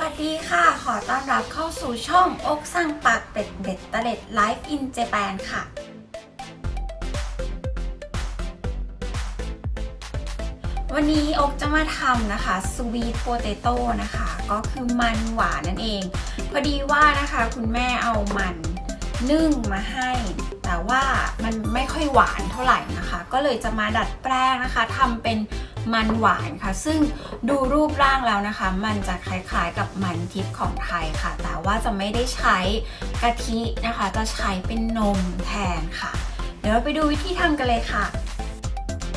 วัสดีค่ะ ขอต้อนรับเข้าสู่ช่องอกสั่งปากเป็ดเบ็ดเตล็ดไลฟ์อินเจแปนค่ะ วันนี้อกจะมาทำนะคะสวีทโปเตโต้นะคะ ก็คือมันหวานนั่นเอง พอดีว่านะคะคุณแม่เอามันนึ่งมาให้ แต่ว่ามันไม่ค่อยหวานเท่าไหร่นะคะ ก็เลยจะมาดัดแปลงนะคะทำเป็น มันหวานค่ะ ซึ่งดูรูปร่างแล้วนะคะ มันจะคล้ายๆกับมันทิพย์ของไทยค่ะ แต่ว่าจะไม่ได้ใช้กะทินะคะ จะใช้เป็นนมแทนค่ะ เดี๋ยวเราไปดูวิธีทำกันเลยค่ะ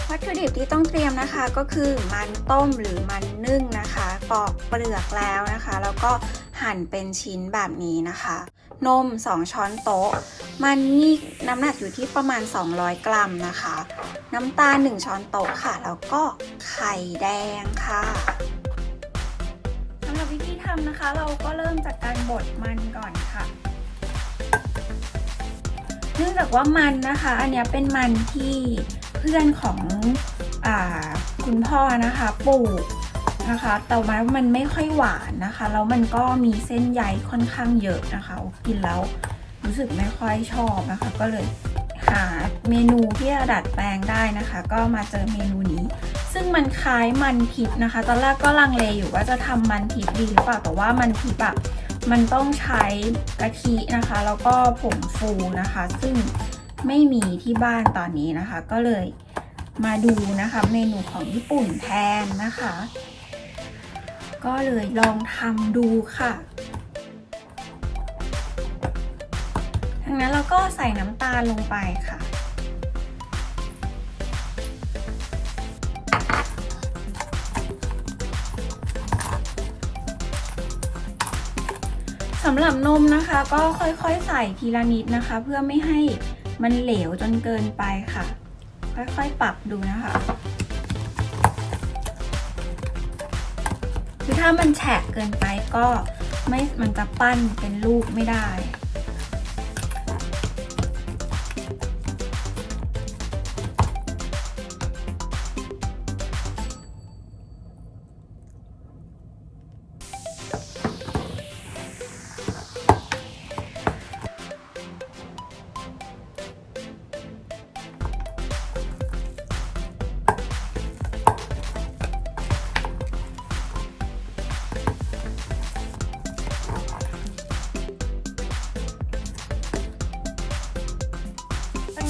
วัตถุดิบที่ต้องเตรียมนะคะก็คือมันต้มหรือมันนึ่งนะคะ ปอกเปลือกแล้วนะคะ แล้วก็หั่นเป็นชิ้นแบบนี้นะคะ นม 2 ช้อนโต๊ะ มันนี่น้ำหนักอยู่ที่ประมาณ 200 กรัมนะคะ น้ำตาล 1 ช้อนโต๊ะค่ะ แล้วก็ไข่แดงค่ะสำหรับวิธีทำนะคะ เราก็เริ่มจากการบดมันก่อนค่ะ เนื่องจากว่ามันนะคะ อันนี้เป็นมันที่เพื่อนของอคุณพ่อนะคะปลูก นะคะ แต่ว่ามันไม่ค่อยหวานนะคะ แล้วมันก็มีเส้นใยค่อนข้างเยอะนะคะ กินแล้วรู้สึกไม่ค่อยชอบนะคะ ก็เลยหาเมนูที่จะดัดแปลงได้นะคะ ก็มาเจอเมนูนี้ ซึ่งมันคล้ายมันทิพย์นะคะ ตอนแรกก็ลังเลอยู่ว่าจะทำมันทิพย์ดีหรือเปล่า แต่ว่ามันทิพย์อะมันต้องใช้กะทินะคะ แล้วก็ผงฟูนะคะ ซึ่งไม่มีที่บ้านตอนนี้นะคะ ก็เลยมาดูนะคะ เมนูของญี่ปุ่นแทนนะคะ ก็เลยลองทำดูค่ะดังนั้นเราก็ใส่น้ำตาลลงไปค่ะ สำหรับนมนะคะก็ค่อยๆใส่ทีละนิดนะคะ เพื่อไม่ให้มันเหลวจนเกินไปค่ะ ค่อยๆปรับดูนะคะ ถ้ามันแฉะเกินไปก็ไม่มันจะปั้นเป็นลูกไม่ได้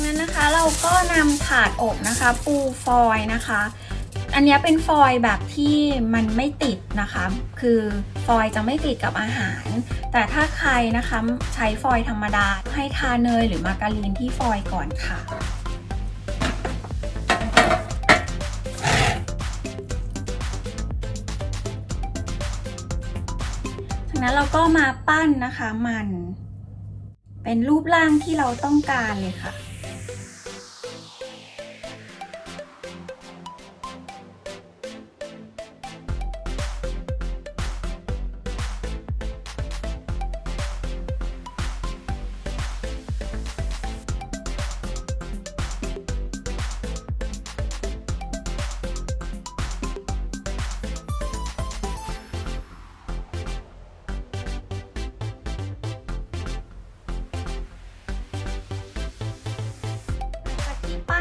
นั้นนะคะ เราก็นำถาดอบนะคะ ปูฟอยนะคะ อันนี้เป็นฟอยแบบที่มันไม่ติดนะคะ คือฟอยจะไม่ติดกับอาหาร แต่ถ้าใครนะคะใช้ฟอยธรรมดาให้ทาเนยหรือมาการีนที่ฟอยก่อนค่ะจากนั้นเราก็มาปั้นนะคะมัน เป็นรูปร่างที่เราต้องการเลยค่ะ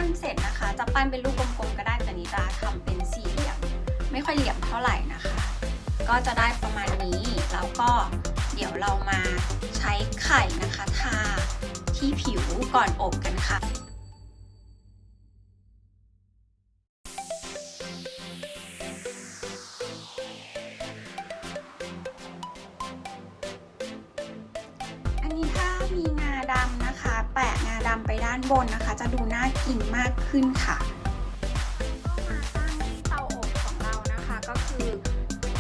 ปั้นเสร็จนะคะ จะปั้นเป็นลูกกลมๆก็ได้แต่นี้จะทำเป็นสี่เหลี่ยม ไม่ค่อยเหลี่ยมเท่าไหร่นะคะ ก็จะได้ประมาณนี้แล้วก็เดี๋ยวเรามาใช้ไข่นะคะทาที่ผิวก่อนอบกันค่ะอันนี้ถ้ามีงาดำนะคะ แปะง ดำไปด้านบนนะคะ จะดูน่ากินมากขึ้นค่ะก็มาตั้งเตาอบของเรานะคะ ก็คือ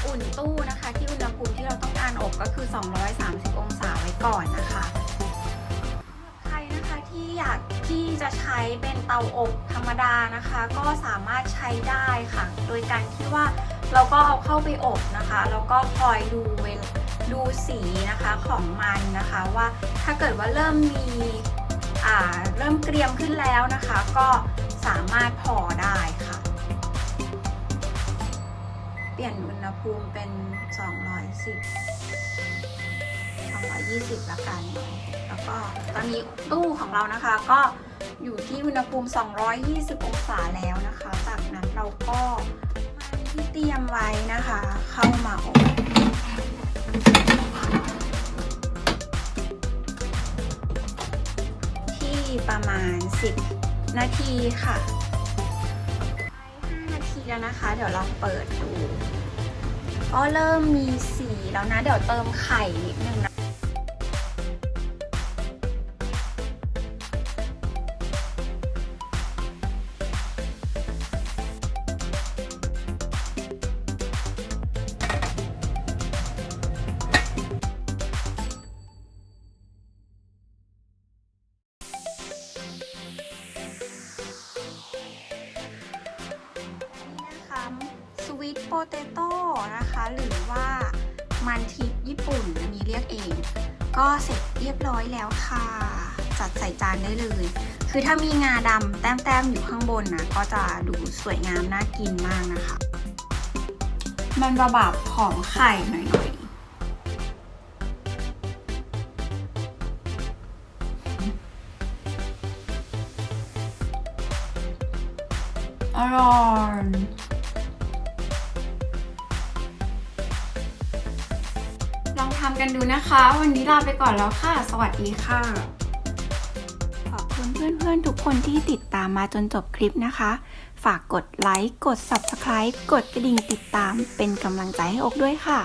อุ่นตู้นะคะ ที่อุณหภูมิที่เราต้องการอบก็คือ 230 องศาไว้ก่อนนะคะใครนะคะที่อยากที่จะใช้เป็นเตาอบธรรมดานะคะ ก็สามารถใช้ได้ค่ะ โดยการที่ว่าเราก็เอาเข้าไปอบนะคะแล้วก็คอยดูเวลดูสีนะคะของมันนะคะว่าถ้าเกิดว่าเริ่มมี เริ่มเกรียมขึ้นแล้วนะคะ ก็สามารถพอได้ค่ะ เปลี่ยนอุณหภูมิเป็น 210 220ละกัน แล้วก็ตอนนี้ตู้ของเรานะคะก็อยู่ที่อุณหภูมิ 220 องศาแล้วนะคะ จากนั้นเราก็มันที่เตรียมไว้นะคะ เข้ามาอบ ประมาณ 10 นาทีค่ะ5นาทีแล้วนะคะ เดี๋ยวลองเปิดดูก็เริ่มมีสีแล้วนะ เดี๋ยวเติมไข่นิดนึงนะ สวีทโปเตโต้นะคะ หรือว่ามันทิพย์ญี่ปุ่นอันนี้เรียกเอง ก็เสร็จเรียบร้อยแล้วค่ะ จัดใส่จานได้เลย คือถ้ามีงาดำแต้มๆอยู่ข้างบนนะ ก็จะดูสวยงามน่ากินมากนะคะ มันระแบบหอมไข่หน่อยๆอร่อย กันดูนะคะ วันนี้ลาไปก่อนแล้วค่ะ สวัสดีค่ะ ขอบคุณเพื่อนๆทุกคนที่ติดตามมาจนจบคลิปนะคะ ฝากกดไลค์ กด Subscribe กดกระดิ่งติดตามเป็นกำลังใจให้อกด้วยค่ะ